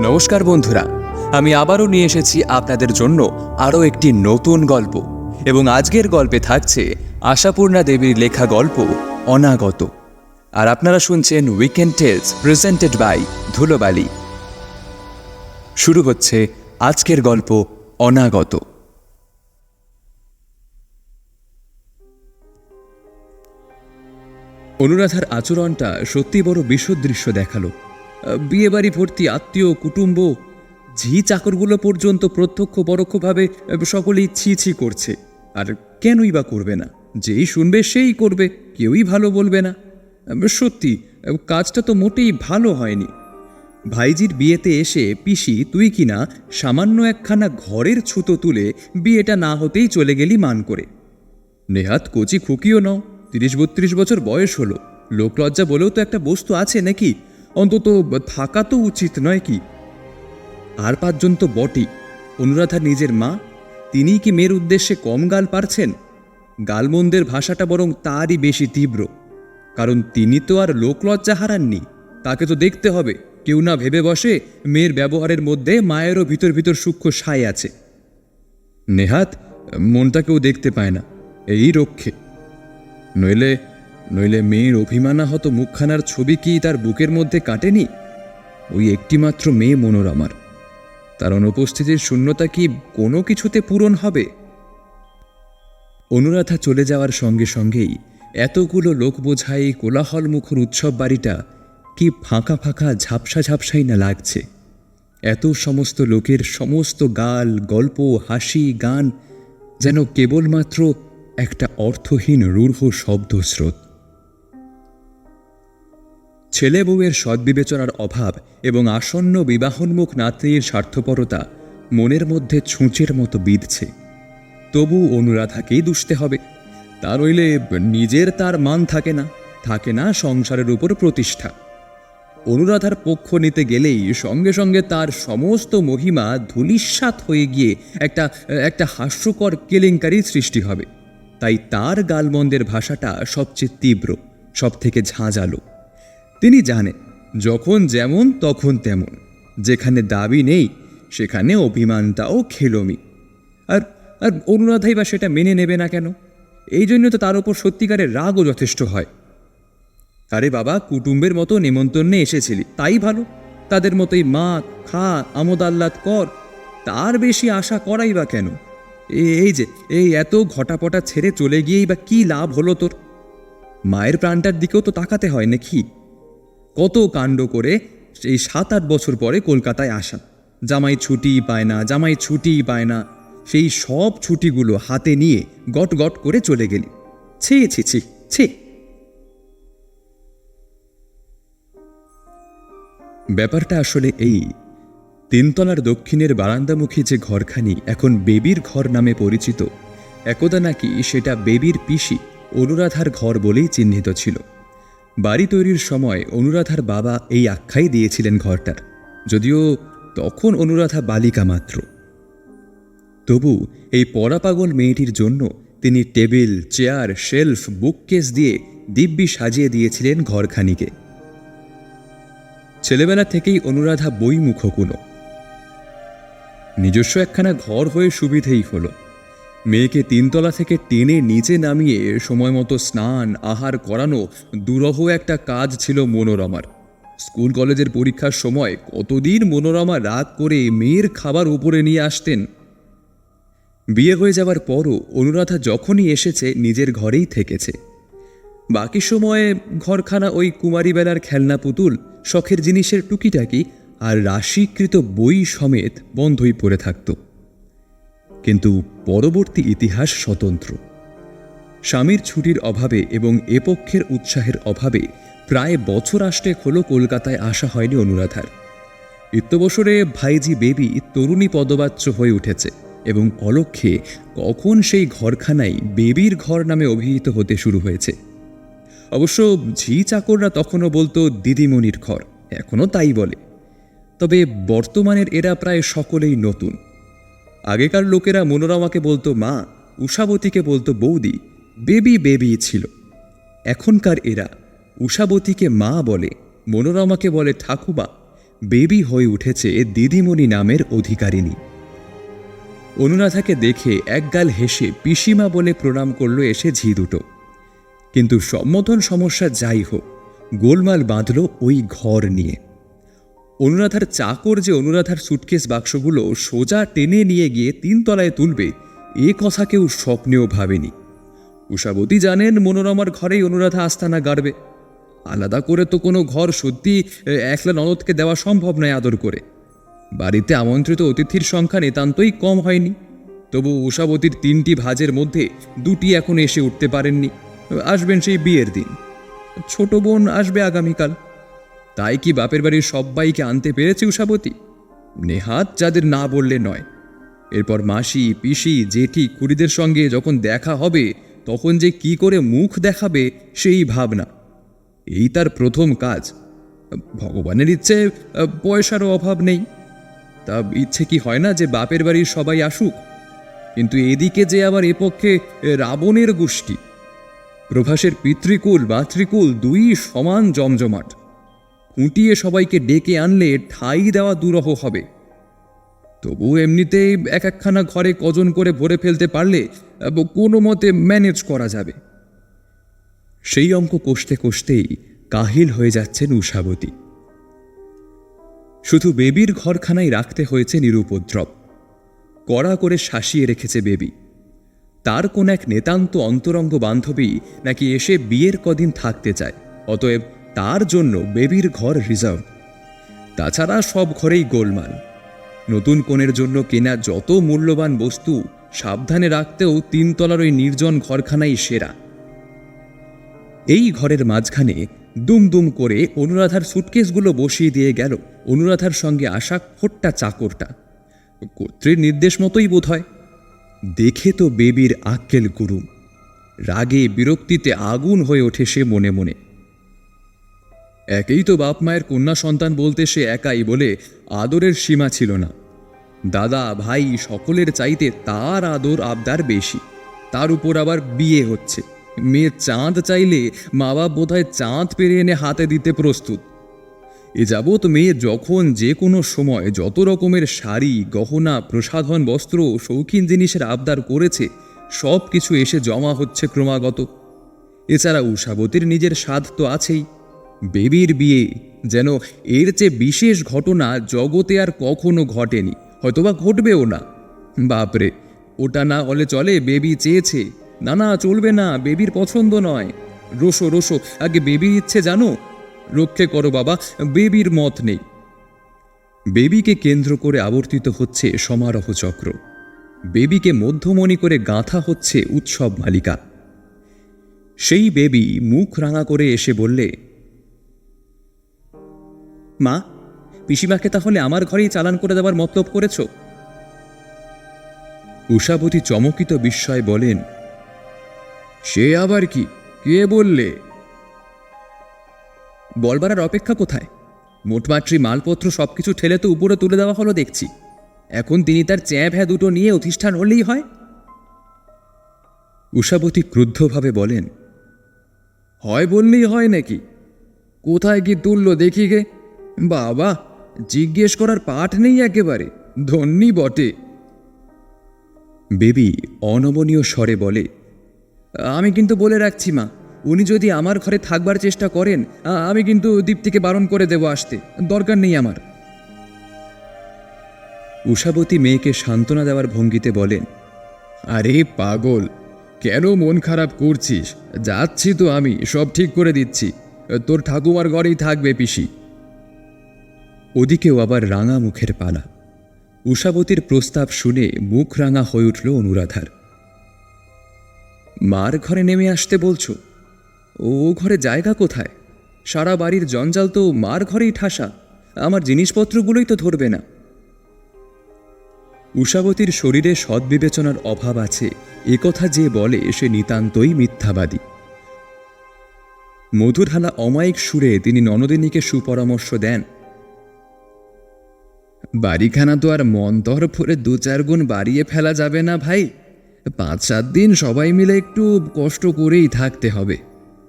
নমস্কার বন্ধুরা, আমি আবারও নিয়ে এসেছি আপনাদের জন্য আরও একটি নতুন গল্প এবং আজকের গল্পে থাকছে আশাপূর্ণা দেবীর লেখা গল্প অনাগত। আর আপনারা শুনছেন উইকেন্ড টেলস প্রেজেন্টেড বাই ধুলোবালি। শুরু হচ্ছে আজকের গল্প অনাগত। অনুরাধার আচরণটা সত্যি বড় বিশদৃশ্য দেখাল। বিয়ে বাড়ি ভর্তি আত্মীয়, কুটুম্ব, ঝি চাকরগুলো পর্যন্ত প্রত্যক্ষ, পরোক্ষভাবে সকলেই ছি ছি করছে। আর কেনই বা করবে না? যেই শুনবে সেই করবে, কেউই ভালো বলবে না। সত্যি কাজটা তো মোটেই ভালো হয়নি। ভাইজির বিয়েতে এসে, পিসি, তুই কিনা সামান্য একখানা ঘরের ছুতো তুলে বিয়েটা না হতেই চলে গেলি মান করে? নেহাত কচি খুকিও নও। তিরিশ বত্রিশ বছর বয়স হলো। লোকলজ্জা বলেও তো একটা বস্তু আছে নাকি? অন্তত থাকা তো উচিত নয় কি? আর পাঁচজন তো বটেই। অনুরাধা নিজের মা, তিনিই কি মেয়ের উদ্দেশ্যে কম গাল পারছেন? গালমন্দের ভাষাটা বরং তারই বেশি তীব্র। কারণ তিনি তো আর লোকলজ্জা হারাননি। তাকে তো দেখতে হবে। কেউ না ভেবে বসে মেয়ের ব্যবহারের মধ্যে মায়েরও ভিতর ভিতর সূক্ষ্ম সাই আছে। নেহাত মনটা কেউ দেখতে পায় না। এই রক্ষে। নইলে নইলে মেয়ের অভিমানাহত মুখখানার ছবি কি তার বুকের মধ্যে কাটেনি? ওই একটিমাত্র মেয়ে মনোরমার তার অনুপস্থিতির শূন্যতা কি কোনো কিছুতে পূরণ হবে? অনুরাধা চলে যাওয়ার সঙ্গে সঙ্গেই এতগুলো লোক বোঝাই কোলাহল মুখর উৎসব বাড়িটা কি ফাঁকা ফাঁকা ঝাপসা ঝাপসাই না লাগছে। এত সমস্ত লোকের সমস্ত গাল, গল্প, হাসি, গান যেন কেবলমাত্র একটা অর্থহীন রূঢ় শব্দস্রোত। ছেলে বউয়ের সদ্বিবেচনার অভাব এবং আসন্ন বিবাহোন্মুখ নাতনির স্বার্থপরতা মনের মধ্যে ছুঁচের মতো বিঁধছে। তবু অনুরাধাকেই দুষতে হবে। তা নইলে নিজের তার মান থাকে না থাকে না সংসারের উপর প্রতিষ্ঠা। অনুরাধার পক্ষ নিতে গেলেই সঙ্গে সঙ্গে তার সমস্ত মহিমা ধূলিস্বাত হয়ে গিয়ে একটা একটা হাস্যকর কেলেঙ্কারির সৃষ্টি হবে। তাই তার গালমন্দের ভাষাটা সবচেয়ে তীব্র সব থেকে ঝাঁঝালো। তিনি জানেন যখন যেমন তখন তেমন। যেখানে দাবি নেই, সেখানে অভিমানটাও খেলমি। আর আর অনুরাধাই বা সেটা মেনে নেবে না কেন? এই জন্য তো তার উপর সত্যিকারের রাগও যথেষ্ট হয়। আরে বাবা, কুটুম্বের মতো নেমন্তন্নে এসেছিলি, তাই ভালো। তাদের মতোই মা, খা, আমোদ আহ্লাদ কর। তার বেশি আশা করাই বা কেন? এই যে, এই এত ঘটাপটা ছেড়ে চলে গিয়েই বা কি লাভ হলো তোর? মায়ের প্রাণটার দিকেও তো তাকাতে হয় নাকি? কত কাণ্ড করে এই সাত আট বছর পরে কলকাতায় আসা। জামাই ছুটিই পায় না, জামাই ছুটিই পায় না। সেই সব ছুটিগুলো হাতে নিয়ে গট গট করে চলে গেলি। ছি ছি ছি ছি। ব্যাপারটা আসলে এই, তিনতলার দক্ষিণের বারান্দামুখী যে ঘরখানি এখন বেবির ঘর নামে পরিচিত, একদা নাকি সেটা বেবির পিসি অনুরাধার ঘর বলেই চিহ্নিত ছিল। বাড়ি তৈরির সময় অনুরাধার বাবা এই আখ্যাই দিয়েছিলেন ঘরটার যদিও তখন অনুরাধা বালিকা মাত্র। তবু এই পরাপাগল মেয়েটির জন্য তিনি টেবিল, চেয়ার, শেলফ, বুককেস দিয়ে দিব্যি সাজিয়ে দিয়েছিলেন ঘরখানিকে। ছেলেবেলা থেকেই অনুরাধা বইমুখ কোনো। নিজস্ব একখানা ঘর হয়ে সুবিধেই হলো। মেয়েকে তিনতলা থেকে টেনে নিচে নামিয়ে সময় মতো স্নান, আহার করানো দুরহ একটা কাজ ছিল মনোরমার। স্কুল কলেজের পরীক্ষার সময় কতদিন মনোরমা রাগ করে মেয়ের খাবার উপরে নিয়ে আসতেন। বিয়ে হয়ে যাওয়ার পরও অনুরাধা যখনই এসেছে, নিজের ঘরেই থেকেছে। বাকি সময়ে ঘরখানা ওই কুমারী বেলার খেলনা পুতুল, শখের জিনিসের টুকিটাকি আর রাশিকৃত বই সমেত বন্ধই পড়ে থাকত। কিন্তু পরবর্তী ইতিহাস স্বতন্ত্র। স্বামীর ছুটির অভাবে এবং এ পক্ষের উৎসাহের অভাবে প্রায় বছর আষ্টেক হলো কলকাতায় আসা হয়নি অনুরাধার। ইত্যবসরে ভাইজি বেবি তরুণী পদবাচ্য হয়ে উঠেছে এবং অলক্ষে কখন সেই ঘরখানাই বেবির ঘর নামে অভিহিত হতে শুরু হয়েছে। অবশ্য ঝি চাকররা তখনও বলতো, দিদিমণির ঘর। এখনও তাই বলে। তবে বর্তমানের এরা প্রায় সকলেই নতুন। আগেকার লোকেরা মনোরমাকে বলতো মা, উষাবতীকে বলতো বৌদি, বেবি বেবি ছিল। এখনকার এরা উষাবতীকে মা বলে, মনোরমাকে বলে ঠাকুমা, বেবি হয়ে উঠেছে দিদিমণি নামের অধিকারিণী। অনুরাধাকে দেখে একগাল হেসে পিসিমা বলে প্রণাম করল এসে ঝি দুটো। কিন্তু সম্বোধন সমস্যা যাই হোক, গোলমাল বাঁধল ওই ঘর নিয়ে। অনুরাধার চাকর যে অনুরাধার সুটকেস বাক্সগুলো সোজা টেনে নিয়ে গিয়ে তিনতলায় তুলবে, এ কথা কেউ স্বপ্নেও ভাবেনি। উষাবতী জানেন মনোরমার ঘরেই অনুরাধা আস্তানা গাড়বে। আলাদা করে তো কোনো ঘর সত্যি একলা ননদকে দেওয়া সম্ভব নয় আদর করে। বাড়িতে আমন্ত্রিত অতিথির সংখ্যা নিতান্তই কম হয়নি। তবু উষাবতীর তিনটি ভাজের মধ্যে দুটি এখন এসে উঠতে পারেননি। আসবেন সেই বিয়ের দিন। ছোট বোন আসবে আগামীকাল। তাই কি বাপের বাড়ির সবাইকে আনতে পেরেছে উষাবতী? নেহাত যাদের না বললে নয়। এরপর মাসি, পিসি, জেঠি কুড়িদের সঙ্গে যখন দেখা হবে, তখন যে কি করে মুখ দেখাবে সেই ভাবনা। এই তার প্রথম কাজ। ভগবানের ইচ্ছে, পয়সারও অভাব নেই। তা ইচ্ছে কি হয় না যে বাপের বাড়ির সবাই আসুক? কিন্তু এদিকে যে আবার এ পক্ষে রাবণের গোষ্ঠী। প্রভাসের পিতৃকুল, মাতৃকুল দুই সমান জমজমাট। খুঁটিয়ে সবাইকে ডেকে আনলে ঠাই দেওয়া দুরহ হবে। তবু এমনিতেই এক একখানা ঘরে কজন করে ভরে ফেলতে পারলে কোনো মতে ম্যানেজ করা যাবে। সেই অঙ্ক কষতে কষতেই কাহিল হয়ে যাচ্ছেন উষাবতী শুধু বেবির ঘরখানায় রাখতে হয়েছে নিরুপদ্রব। কড়া করে শাসিয়ে রেখেছে বেবি। তার কোন এক নেতান্ত অন্তরঙ্গ বান্ধবী নাকি এসে বিয়ের কদিন থাকতে চায়, অতএব তার জন্য বেবির ঘর রিজার্ভ। তাছাড়া সব ঘরেই গোলমাল। নতুন কোণের জন্য কেনা যত মূল্যবান বস্তু সাবধানে রাখতেও তিনতলার ওই নির্জন ঘরখানাই সেরা। এই ঘরের মাঝখানে দুম দুম করে অনুরাধার সুটকেসগুলো বসিয়ে দিয়ে গেল অনুরাধার সঙ্গে আসা খোট্টা চাকরটা। কর্ত্রীর নির্দেশ মতোই বোধ হয় দেখে তো বেবির আক্কেল গুরুম রাগে বিরক্তিতে আগুন হয়ে ওঠে সে মনে মনে। একেই তো বাপ মায়ের কন্যা সন্তান বলতে সে একাই বলে আদরের সীমা ছিল না। দাদা, ভাই সকলের চাইতে তার আদর আবদার বেশি। তার উপর আবার বিয়ে হচ্ছে। মেয়ে চাঁদ চাইলে মা বাপ বোধহয় চাঁদ পেরে এনে হাতে দিতে প্রস্তুত। এ যাবৎ মেয়ে যখন যে কোনো সময় যত রকমের শাড়ি, গহনা, প্রসাধন, বস্ত্র, শৌখিন জিনিসের আবদার করেছে সব কিছু এসে জমা হচ্ছে ক্রমাগত। এছাড়া উষাবতীর নিজের স্বাদ তো আছেই। বেবির বিয়ে, যেন এর চেয়ে বিশেষ ঘটনা জগতে আর কখনো ঘটেনি, হয়তোবা ঘটবেও না। বাপরে, ওটা না হলে চলে, বেবি চেয়েছে। না না, চলবে না, বেবির পছন্দ নয়। রোসো রোসো, আগে বেবির ইচ্ছে জানো? রক্ষে করো বাবা, বেবির মত নেই। বেবিকে কেন্দ্র করে আবর্তিত হচ্ছে সমারোহ চক্র। বেবিকে মধ্যমণি করে গাঁথা হচ্ছে উৎসব মালিকা। সেই বেবি মুখ রাঙা করে এসে বললে মা, পিসিমাকে তাহলে আমার ঘরেই চালান করে দেওয়ার মতলব করেছ? উষাবতী চমকিত বিস্ময় বলেন, সে আবার কি? কে বললে? বলবার অপেক্ষা কোথায়? মোটমাট্রি মালপত্র সবকিছু ঠেলে তো উপরে তুলে দেওয়া হলো দেখছি। এখন তিনি তার চ্যাঁ ভ্যা দুটো নিয়ে অধিষ্ঠান হলেই হয়। উষাবতী ক্রুদ্ধভাবে বলেন, হয় বললেই হয় নাকি? কোথায় কি তুললো দেখি গে। বাবা, জিজ্ঞেস করার পাঠ নেই একেবারে, ধন্যী বটে। বেবি অনমনীয় স্বরে বলে, আমি কিন্তু বলে রাখছি মা, উনি যদি আমার ঘরে থাকবার চেষ্টা করেন, আমি কিন্তু দীপ্তিকে বারণ করে দেব আসতে, দরকার নেই আমার। উষাবতী মেয়েকে সান্ত্বনা দেওয়ার ভঙ্গিতে বলেন আরে পাগল, কেন মন খারাপ করছিস? যাচ্ছি তো আমি, সব ঠিক করে দিচ্ছি। তোর ঠাকুমার ঘরেই থাকবে পিসি। ওদিকেও আবার রাঙা মুখের পালা। উষাবতীর প্রস্তাব শুনে মুখ রাঙা হয়ে উঠল অনুরাধার। মার ঘরে নেমে আসতে বলছো? ও ঘরে জায়গা কোথায়? সারা বাড়ির জঞ্জাল তো মার ঘরেই ঠাসা, আমার জিনিসপত্রগুলোই তো ধরবে না। উষাবতীর শরীরে সদ্বিবেচনার অভাব আছে একথা যে বলে সে নিতান্তই মিথ্যাবাদী। মধুরহালা অমায়িক সুরে তিনি ননদিনীকে সুপরামর্শ দেন বাড়িখানা তো আর মন্তর ভরে দু চার গুণ বাড়িয়ে ফেলা যাবে না ভাই। পাঁচ সাত দিন সবাই মিলে একটু কষ্ট করেই থাকতে হবে।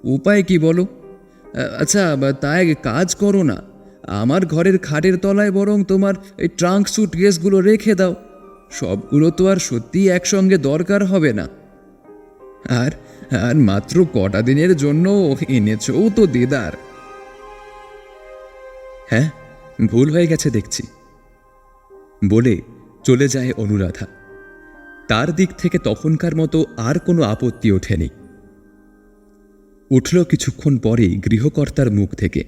উপায় কি বলো? আচ্ছা তাই কাজ করো না। আমার ঘরের খাটের তলায় বরং তোমার এই ট্রাঙ্ক স্যুট রেখে দাও। সবগুলো তো আর সত্যি একসঙ্গে দরকার হবে না। আর আর মাত্র কটা দিনের জন্য এনেছো তো দেদার। হ্যাঁ ভুল হয়ে গেছে দেখছি। বলে চলে যায় অনুরাধা। তার দিক থেকে তখনকার মতো আর কোনো আপত্তি ওঠেনি। উঠল কিছুক্ষণ পরেই গৃহকর্তার মুখ থেকে।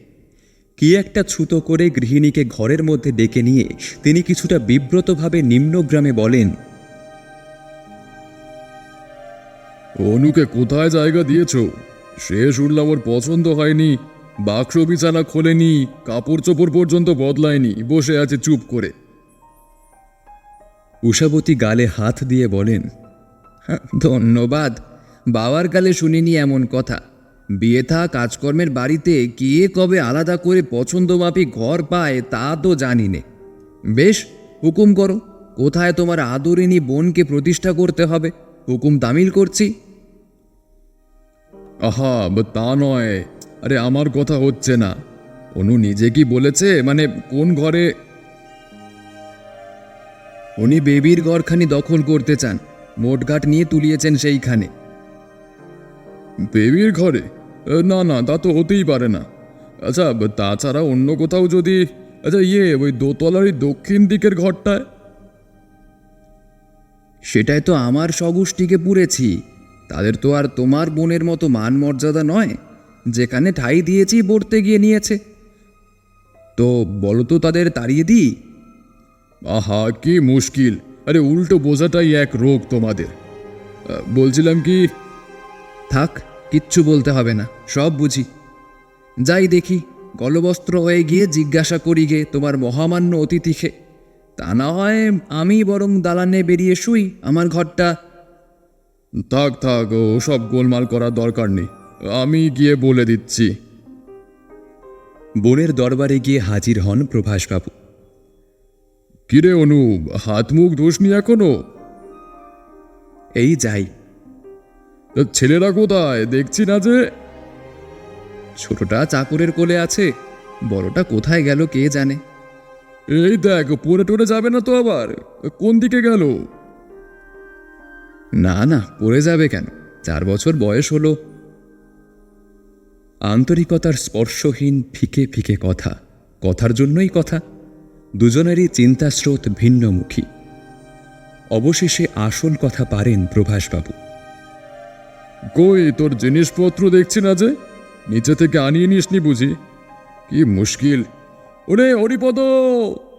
কি একটা ছুতো করে গৃহিণীকে ঘরের মধ্যে ডেকে নিয়ে তিনি কিছুটা বিব্রতভাবে নিম্নগ্রামে বলেন, অনুকে কোথায় জায়গা দিয়েছ? সে শুনলাম ওর পছন্দ হয়নি। বাক্স বিছানা খোলেনি কাপড় চোপড় পর্যন্ত বদলায়নি। বসে আছে চুপ করে। উষাবতী গালে হাত দিয়ে বলেন "হ্যাঁ, ধন্যবাদ। বাবার গালে শুনিনি এমন কথা। বিয়ে থা কাজকর্মের বাড়িতে কে কবে আলাদা করে পছন্দমাপি ঘর পায় তা তো জানি নে। বেশ হুকুম করো। কোথায় তোমার আদরিনী বোনকে প্রতিষ্ঠা করতে হবে? হুকুম তামিল করছি? আহা তা নয়। আরে আমার কথা হচ্ছে না। অনু নিজে কি বলেছে? মানে কোন ঘরে উনি বেবির ঘরখানি দখল করতে চান। মোটঘাট নিয়ে তুলিয়েছেন সেইখানে। বেবির ঘরে? না না তা তো হতেই পারে না। আচ্ছা তাছাড়া অন্য কোথাও যদি আচ্ছা ইয়ে ওই দোতলার ওই দক্ষিণ দিকের ঘরটায়? সেটাই তো আমার স্বগোষ্ঠীকে পুড়েছি তাদের তো আর তোমার বোনের মতো মান মর্যাদা নয়। যেখানে ঠাই দিয়েছি বলতে গিয়ে নিয়েছে। তো বলো তো তাদের তাড়িয়ে দিই। আহা, কি মুশকিল। আরে, উল্টো বোঝাটাই এক রোগ তোমাদের। বলছিলাম কি, থাক, কিচ্ছু বলতে হবে না, সব বুঝি। যাই দেখি গলবস্ত্র হয়ে গিয়ে জিজ্ঞাসা করি গে তোমার মহামান্য অতিথিকে। তা না হয় আমি বরং দালানে বেরিয়ে শুই আমার ঘরটা। থাক থাক ও সব গোলমাল করার দরকার নেই, আমি গিয়ে বলে দিচ্ছি। বোনের দরবারে গিয়ে হাজির হন প্রভাসবাবু। কিরে অনু হাত মুখ ধোসনি এখনও? এই যাই। তা ছেলেরা কোথায়? দেখছি না যে। ছোটটা চাকরের কোলে আছে বড়টা কোথায় গেল কে জানে। এই দেখ পড়ে টরে যাবে না তো আবার? কোন দিকে গেল? না না পড়ে যাবে কেন? চার বছর বয়স হলো। আন্তরিকতার স্পর্শহীন ফিকে ফিকে কথা কথার জন্যই কথা। দুজনেরই চিন্তাস্রোত ভিন্নমুখী। অবশেষে আসল কথা পারেন প্রভাসবাবু। কই তোর জিনিসপত্র দেখছি না যে? নিচে থেকে আনিয়ে নিসনি বুঝি? কি মুশকিল। ওরে হরিপদ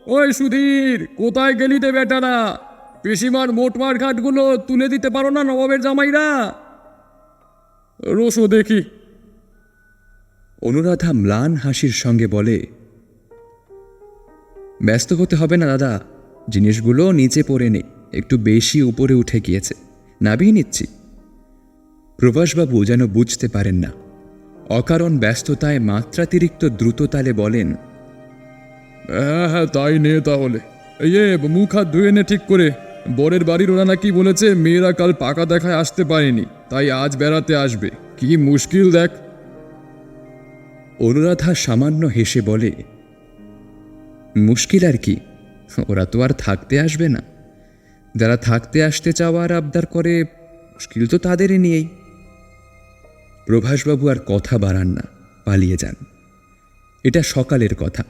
ওই সুধীর কোথায় গেলি রে বেটারা? পিসিমার মোটমার ঘাটগুলো তুলে দিতে পারো না নবাবের জামাইরা? রোসো দেখি। অনুরাধা ম্লান হাসির সঙ্গে বলে ব্যস্ত হতে হবে না দাদা। জিনিসগুলো নিচে পড়ে নেই একটু বেশি উপরে উঠে গিয়েছে। নাবিয়ে নিচ্ছি। প্রভাসবাবু যেন বুঝতে পারেন না। অকারণ ব্যস্ততায় মাত্রাতিরিক্ত দ্রুততালে বলেন হ্যাঁ হ্যাঁ তাই নে তাহলে। ইয়ে মুখ হাত ধুয়ে নে ঠিক করে। বরের বাড়ির ওরা নাকি বলেছে মেয়েরা কাল পাকা দেখায় আসতে পারেনি তাই আজ বেড়াতে আসবে। কি মুশকিল দেখ। অনুরাধা সামান্য হেসে বলে মুশকিল আর কি? ওরা তো আর থাকতে আসবে না। যারা থাকতে আসতে চাওয়ার আবদার করে, মুশকিল তো তাদেরই নিয়েই। প্রভাসবাবু আর কথা বাড়ান না, পালিয়ে যান। এটা সকালের কথা।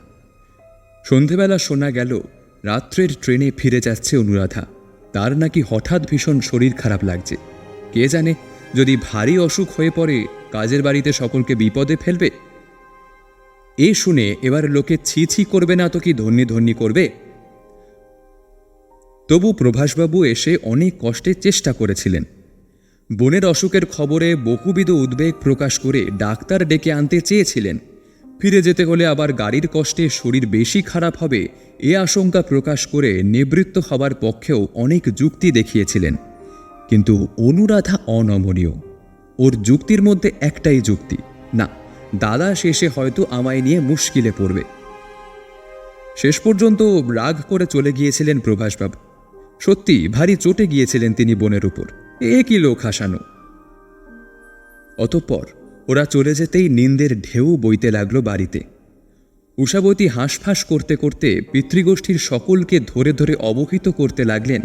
সন্ধেবেলা শোনা গেল, রাত্রের ট্রেনে ফিরে যাচ্ছে অনুরাধা। তার নাকি হঠাৎ ভীষণ শরীর খারাপ লাগছে। কে জানে, যদি ভারী অসুখ হয়ে পড়ে, কাজের বাড়িতে সকলকে বিপদে ফেলবে। এ শুনে এবার লোকে ছি ছি করবে না তো কি ধন্যি ধন্যি করবে? তবু প্রভাসবাবু এসে অনেক কষ্টে চেষ্টা করেছিলেন। বোনের অসুখের খবরে বহুবিধ উদ্বেগ প্রকাশ করে ডাক্তার ডেকে আনতে চেয়েছিলেন। ফিরে যেতে হলে আবার গাড়ির কষ্টে শরীর বেশি খারাপ হবে এ আশঙ্কা প্রকাশ করে নিবৃত্ত হবার পক্ষেও অনেক যুক্তি দেখিয়েছিলেন। কিন্তু অনুরাধা অনমনীয়। ওর যুক্তির মধ্যে একটাই যুক্তি, না দাদা শেষে হয়তো আমায় নিয়ে মুশকিলে পড়বে। শেষ পর্যন্ত রাগ করে চলে গিয়েছিলেন প্রভাসবাবু সত্যি ভারী চটে গিয়েছিলেন তিনি বোনের উপর। এ কি লোক হাসানো। অতঃপর ওরা চলে যেতেই নিন্দের ঢেউ বইতে লাগল বাড়িতে। উষাবতী হাঁসফাঁস করতে করতে পিতৃগোষ্ঠীর সকলকে ধরে ধরে অবহিত করতে লাগলেন।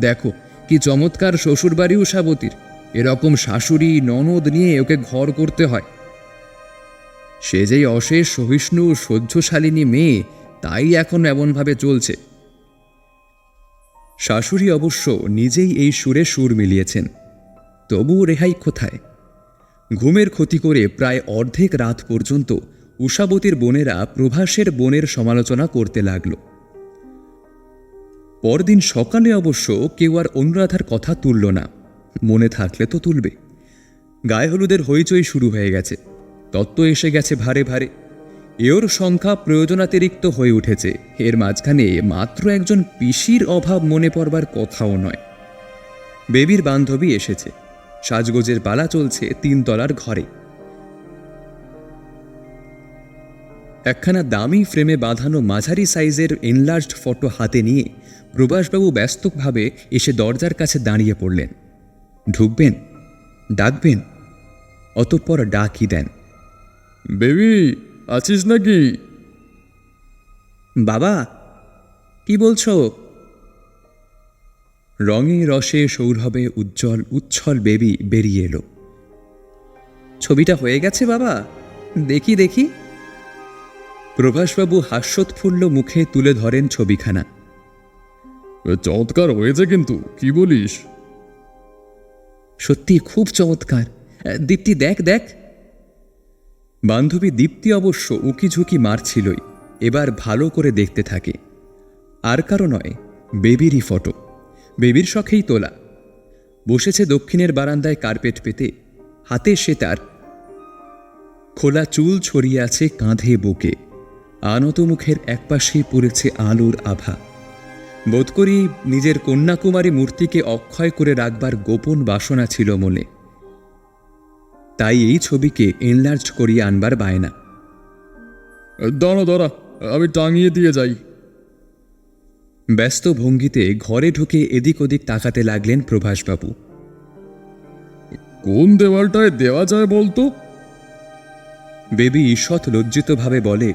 দেখো কি চমৎকার শ্বশুরবাড়ি উষাবতীর। এরকম শাশুড়ি, ননদ নিয়ে ওকে ঘর করতে হয়। সে যেই অশেষ সহিষ্ণু, সহ্যশালিনী মেয়ে, তাই এখন এমনভাবে চলছে। শাশুড়ি অবশ্য নিজেই এই সুরে সুর মিলিয়েছেন। তবুও রেহাই কোথায়? ঘুমের ক্ষতি করে প্রায় অর্ধেক রাত পর্যন্ত উষাবতীর বোনেরা প্রভাসের বোনের সমালোচনা করতে লাগল। পরদিন সকালে অবশ্য কেউ আর অনুরাধার কথা তুলল না। মনে থাকলে তো তুলবে। গায়ে হলুদের হইচই শুরু হয়ে গেছে। তত্ত্ব এসে গেছে ভারে ভারে। এওর সংখ্যা প্রয়োজনাতিরিক্ত হয়ে উঠেছে। এর মাঝখানে মাত্র একজন পিসির অভাব মনে পড়বার কথাও নয়। বেবির বান্ধবী এসেছে। সাজগোজের পালা চলছে তিনতলার ঘরে। একখানা দামি ফ্রেমে বাঁধানো মাঝারি সাইজের এনলার্জড ফটো হাতে নিয়ে প্রভাসবাবু ব্যস্তভাবে এসে দরজার কাছে দাঁড়িয়ে পড়লেন। ঢুকবেন, ডাকবেন, অতঃপর ডাকই দেন। বেবি আছিস নাকি? বাবা কি বলছো? রঙে রসে সৌরভে উজ্জ্বল উচ্ছল বেবি বেরিয়ে এলো। ছবিটা হয়ে গেছে বাবা দেখি দেখি। প্রভাসবাবু হাস্যোৎফুল্ল মুখে তুলে ধরেন ছবিখানা। চমৎকার হয়েছে কিন্তু কি বলিস? সত্যি খুব চমৎকার। দীপ্তি দেখ দেখ। বান্ধবী দীপ্তি অবশ্য উকি ঝুঁকি মারছিলই, এবার ভালো করে দেখতে থাকে। আর কারও নয়, বেবিরই ফটো। বেবির শখেই তোলা। বসেছে দক্ষিণের বারান্দায় কার্পেট পেতে, হাতে সে তার। খোলা চুল ছড়িয়ে আছে কাঁধে বুকে। আনত মুখের একপাশেই পড়েছে আলোর আভা। বোধ করি নিজের কন্যাকুমারী মূর্তিকে অক্ষয় করে রাখবার গোপন বাসনা ছিল মনে। তাই এই ছবিকে এনলার্জ করিয়ে আনবার বায়না। দাঁড়া দাঁড়া আমি টাঙিয়ে দিয়ে যাই। ব্যস্ত ভঙ্গিতে ঘরে ঢুকে এদিক ওদিক তাকাতে লাগলেন প্রভাসবাবু। কোন দেওয়ালটায় দেওয়া যায় বলতো? বেবি ঈষৎ লজ্জিতভাবে বলে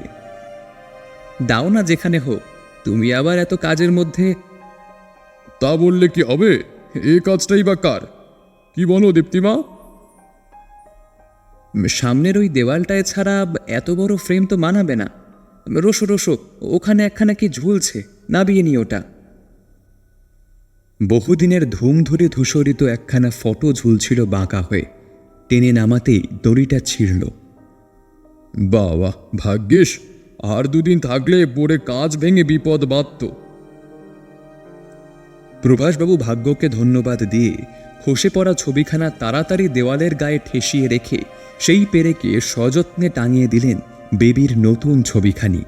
দাও না যেখানে হোক তুমি আবার এত কাজের মধ্যে? তা বললে কি হবে? এ কাজটাই বা কার? কি বলো দীপ্তিমা? সামনের ওই দেওয়ালটায় ছাড়া এত বড় ফ্রেম তো মানাবে না। রোসো রোসো, ওখানে একখানা কি ঝুলছে? নাবিয়ে নি ওটা। বহুদিনের ধুম ধরে ধূসরিত একখানা ফটো ঝুলছিল বাঁকা হয়ে। টেনে নামাতেই দড়িটা ছিঁড়ল। বাবা, ভাগ্যিস, আর দুদিন থাকলে পড়ে কাজ ভেঙে বিপদ বাঁধত। প্রভাসবাবু ভাগ্যকে ধন্যবাদ দিয়ে খসে পড়া ছবিখানা তাড়াতাড়ি দেওয়ালের গায়ে ঠেসিয়ে রেখে সেই পেরেকে সযত্নে টাঙিয়ে দিলেন বেবির নতুন ছবিখানি।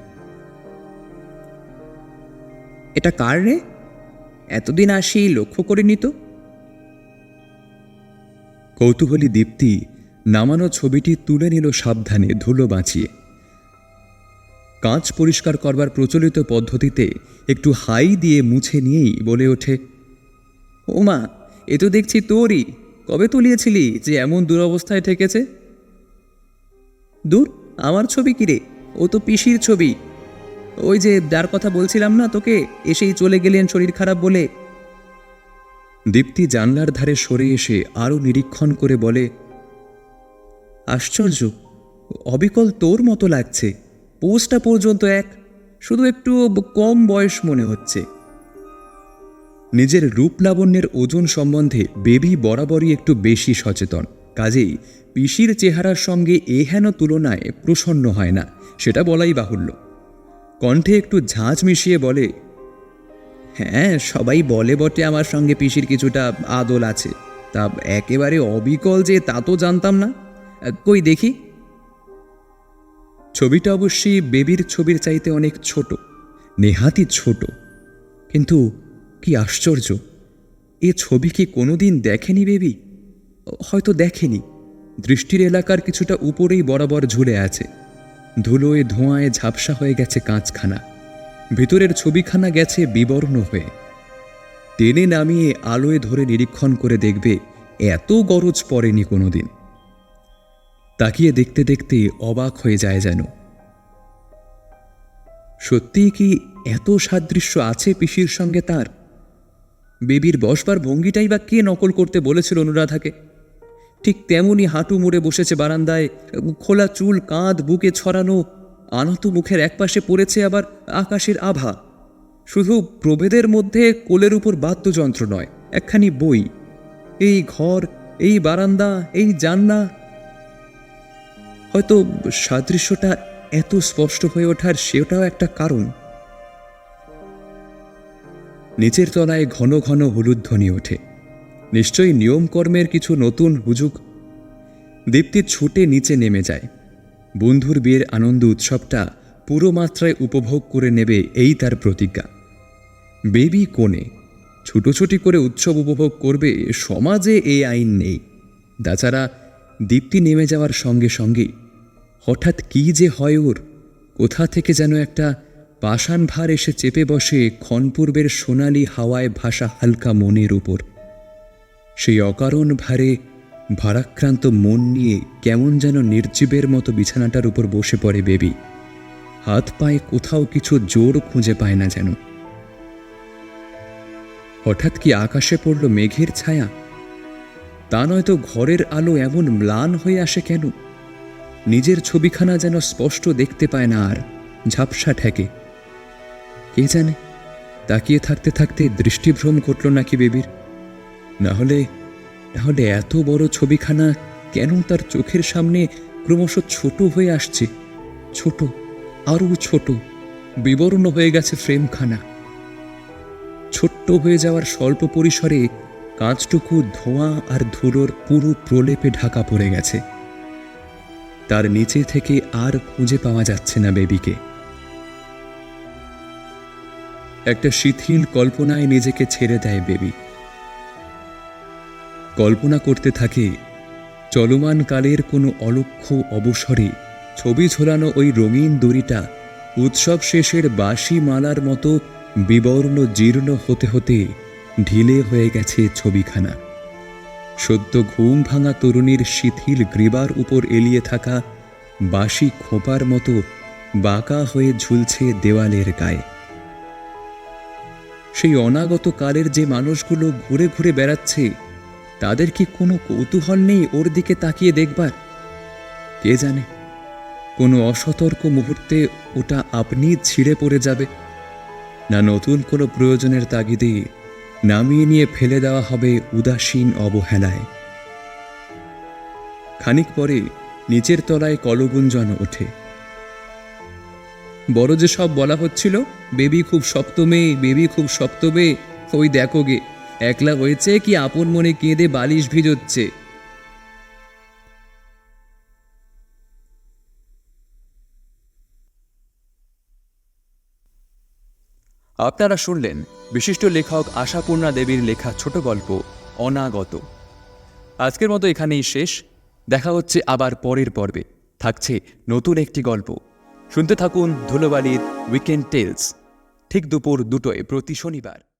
এটা কার রে? এতদিন আসি, লক্ষ্য করিনি তো। কৌতূহলী দীপ্তি নামানো ছবিটি তুলে নিল সাবধানে ধুলো বাঁচিয়ে। কাঁচ পরিষ্কার করবার প্রচলিত পদ্ধতিতে একটু হাই দিয়ে মুছে নিয়েই বলে ওঠে, ওমা এ তো দেখছি তোরই। কবে তুলিয়েছিলি যে এমন দুরবস্থায় ঠেকেছে? দূর, আমার ছবি কিরে? ও তো পিসির ছবি। ওই যে যার কথা বলছিলাম না তোকে, এসেই চলে গেলেন শরীর খারাপ বলে। দীপ্তি জানলার ধারে সরে এসে আরও নিরীক্ষণ করে বলে, আশ্চর্য, অবিকল তোর মতো লাগছে। পোস্টটা পর্যন্ত এক, শুধু একটু কম বয়স মনে হচ্ছে। নিজের রূপ লাবণ্যের ওজন সম্বন্ধে বেবি বরাবরই একটু বেশি সচেতন। কাজেই পিসির চেহারার সঙ্গে এহেন তুলনায় প্রসন্ন হয় না, সেটা বলাই বাহুল্য। কণ্ঠে একটু ঝাঁঝ মিশিয়ে বলে হ্যাঁ সবাই বলে বটে আমার সঙ্গে পিসির কিছুটা আদল আছে। তা একেবারে অবিকল যে তা তো জানতাম না। কই দেখি? ছবিটা অবশ্যই বেবির ছবির চাইতে অনেক ছোট নেহাতি ছোট। কিন্তু কি আশ্চর্য। এ ছবি কি কোনোদিন দেখেনি বেবি? হয়তো দেখেনি। দৃষ্টির এলাকার কিছুটা উপরেই বরাবর ঝুলে আছে। ধুলোয় ধোঁয়ায় ঝাপসা হয়ে গেছে কাঁচখানা। ভিতরের ছবিখানা গেছে বিবর্ণ হয়ে। টেনে নামিয়ে আলোয় ধরে নিরীক্ষণ করে দেখবে এত গরজ পড়েনি কোনোদিন। তাকিয়ে দেখতে দেখতে অবাক হয়ে যায় যেন। সত্যিই কি এত সাদৃশ্য আছে পিসির সঙ্গে তার? বেবির বসবার ভঙ্গিটাই বা কে নকল করতে বলেছিল অনুরাধাকে? ঠিক তেমনই হাঁটু মুড়ে বসেছে বারান্দায়, খোলা চুল, কাঁধ, বুকে ছড়ানো, আনত মুখের একপাশে পড়েছে আবার আকাশের আভা। শুধু প্রভেদের মধ্যে কোলের উপর বাদ্যযন্ত্র নয়, একখানি বই। এই ঘর, এই বারান্দা, এই জান্না হয়তো সাদৃশ্যটা এত স্পষ্ট হয়ে ওঠার সেটাও একটা কারণ। নিচের তলায় ঘন ঘন হলুদ ধ্বনি ওঠে। নিশ্চয়ই নিয়মকর্মের কিছু নতুন হুজুগ দীপ্তি ছুটে নিচে নেমে যায়। বন্ধুর বিয়ের আনন্দ উৎসবটা পুরো মাত্রায় উপভোগ করে নেবে এই তার প্রতিজ্ঞা। বেবি কোণে, ছুটোছুটি করে উৎসব উপভোগ করবে সমাজে এই আইন নেই। তাছাড়া দীপ্তি নেমে যাওয়ার সঙ্গে সঙ্গেই হঠাৎ কি যে হয় ওর, কোথা থেকে যেন একটা পাষাণ ভার এসে চেপে বসে ক্ষণপূর্বের সোনালি হাওয়ায় ভাসা হালকা মনের উপর। সেই অকারণ ভারে ভারাক্রান্ত মন নিয়ে কেমন যেন নির্জীবের মতো বিছানাটার উপর বসে পড়ে বেবি। হাত পায়ে কোথাও কিছু জোর খুঁজে পায় না যেন। হঠাৎ কি আকাশে পড়ল মেঘের ছায়া? তা নয়তো ঘরের আলো এমন ম্লান হয়ে আসে কেন? নিজের ছবিখানা যেন স্পষ্ট দেখতে পায় না আর, ঝাপসা ঠেকে। কে জানে? তাকিয়ে থাকতে থাকতে দৃষ্টিভ্রম ঘটল নাকি বেবির। না হলে নাহলে এত বড় ছবিখানা কেন তার চোখের সামনে ক্রমশ ছোট হয়ে আসছে? ছোট, আরও ছোট, বিবর্ণ হয়ে গেছে ফ্রেমখানা। ছোট্ট হয়ে যাওয়ার স্বল্প পরিসরে কাঁচটুকু ধোঁয়া আর ধুলোর পুরো প্রলেপে ঢাকা পড়ে গেছে। তার নিচে থেকে আর খুঁজে পাওয়া যাচ্ছে না বেবিকে। একটা শিথিল কল্পনায় নিজেকে ছেড়ে দেয় বেবি। কল্পনা করতে থাকে, চলমান কালের কোনো অলক্ষ্য অবসরে ছবি ঝোলানো ওই রঙিন দড়িটা উৎসব শেষের বাসি মালার মতো বিবর্ণ জীর্ণ হতে হতে ঢিলে হয়ে গেছে ছবিখানা। সদ্য ঘুম ভাঙা তরুণীর শিথিল গ্রীবার উপর এলিয়ে থাকা বাসি খোপার মতো বাঁকা হয়ে ঝুলছে দেওয়ালের গায়ে। সেই অনাগত কালের যে মানুষগুলো ঘুরে ঘুরে বেড়াচ্ছে, তাদের কি কোনো কৌতূহল নেই ওর দিকে তাকিয়ে দেখবার? কে জানে? কোনো অসতর্ক মুহূর্তে ওটা আপনি ছিঁড়ে পড়ে যাবে। না নতুন কোনো প্রয়োজনের তাগিদে নামিয়ে নিয়ে ফেলে দেওয়া হবে উদাসীন অবহেলায়। খানিক পরে নিচের তলায় কলগুঞ্জন ওঠে। বড় যে সব বলা হচ্ছিল, বেবি খুব সপ্তমে, বেবি খুব সপ্তমে, ওই দেখো গে, একলা হয়েছে কি আপন মনে কেঁদে বালিশ ভিজোচ্ছে? আপনারা শুনলেন বিশিষ্ট লেখক আশাপূর্ণা দেবীর লেখা ছোট গল্প, অনাগত। আজকের মতো এখানেই শেষ। দেখা হচ্ছে আবার পরের পর্বে। থাকছে নতুন একটি গল্প। শুনতে থাকুন ধুলোবালির উইকেন্ড টেলস ঠিক দুপুর দুটোয় প্রতি শনিবার।